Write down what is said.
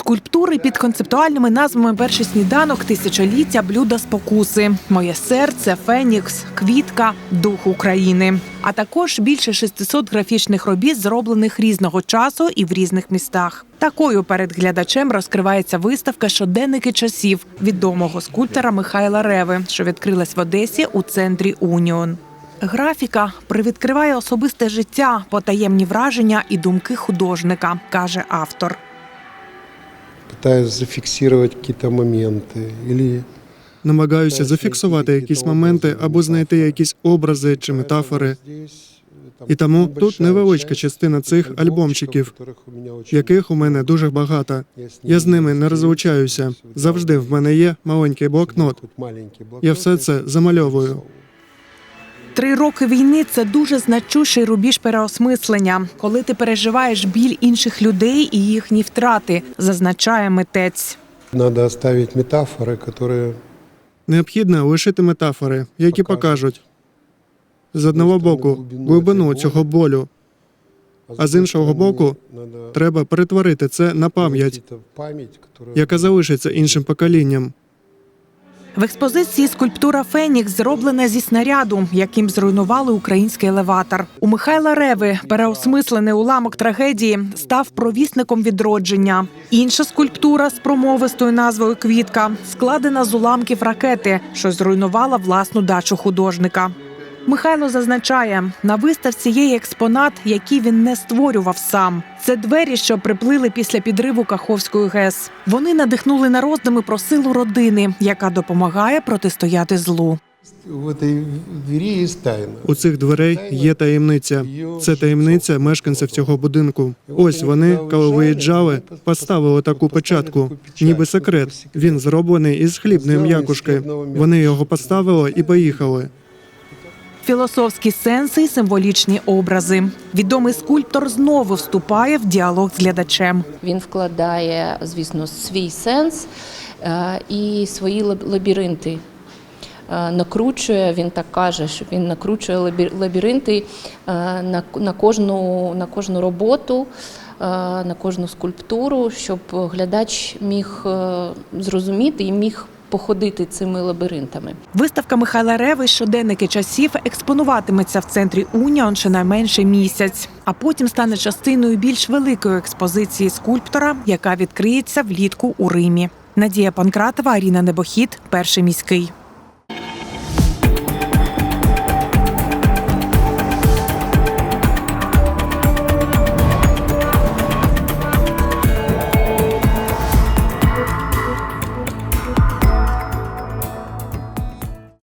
скульптури під концептуальними назвами Перший сніданок, тисячоліття, блюда спокуси, Моє серце, Фенікс, Квітка, Дух України. А також більше 600 графічних робіт, зроблених різного часу і в різних містах. Такою перед глядачем розкривається виставка Щоденники часів відомого скульптора Михайла Реви, що відкрилась в Одесі у центрі Уніон. Графіка привідкриває особисте життя, потаємні враження і думки художника, каже автор. Пытаюсь зафиксировать какие-то моменты или Намагаюся зафіксувати якісь моменти або знайти якісь образи чи метафори. І тому тут невеличка частина цих альбомчиків, яких у мене дуже багато. Я з ними не розлучаюся. Завжди в мене є маленький блокнот. Я все це замальовую. Три роки війни це дуже значущий рубіж переосмислення, коли ти переживаєш біль інших людей і їхні втрати, зазначає митець. Надо оставить метафоры, которые Необхідно лишити метафори, які покажуть з одного боку глибину цього болю, а з іншого боку треба перетворити це на пам'ять, яка залишиться іншим поколінням. В експозиції скульптура Фенікс зроблена зі снаряду, яким зруйнували український елеватор. У Михайла Реви переосмислений уламок трагедії став провісником відродження. Інша скульптура з промовистою назвою Квітка складена з уламків ракети, що зруйнувала власну дачу художника. Михайло зазначає, на виставці є експонат, який він не створював сам. Це двері, що приплили після підриву Каховської ГЕС. Вони надихнули на роздуми про силу родини, яка допомагає протистояти злу. У цих дверей є таємниця. Це таємниця мешканців цього будинку. Ось вони, коли виїжджали, поставили таку печатку, ніби секрет. Він зроблений із хлібної м'якушки. Вони його поставили і поїхали. Філософські сенси і символічні образи. Відомий скульптор знову вступає в діалог з глядачем. Він вкладає, звісно, свій сенс е, і свої лабіринти. Е, Накручує, він так каже, що він накручує лабі- лабіринти е, на, кожну, на кожну роботу, на кожну скульптуру, щоб глядач міг зрозуміти і міг походити цими лабіринтами. Виставка Михайла Реви щоденники часів експонуватиметься в центрі Уніон щонайменше місяць, а потім стане частиною більш великої експозиції скульптора, яка відкриється влітку у Римі. Надія Панкратова, Аріна Небохід, перший міський.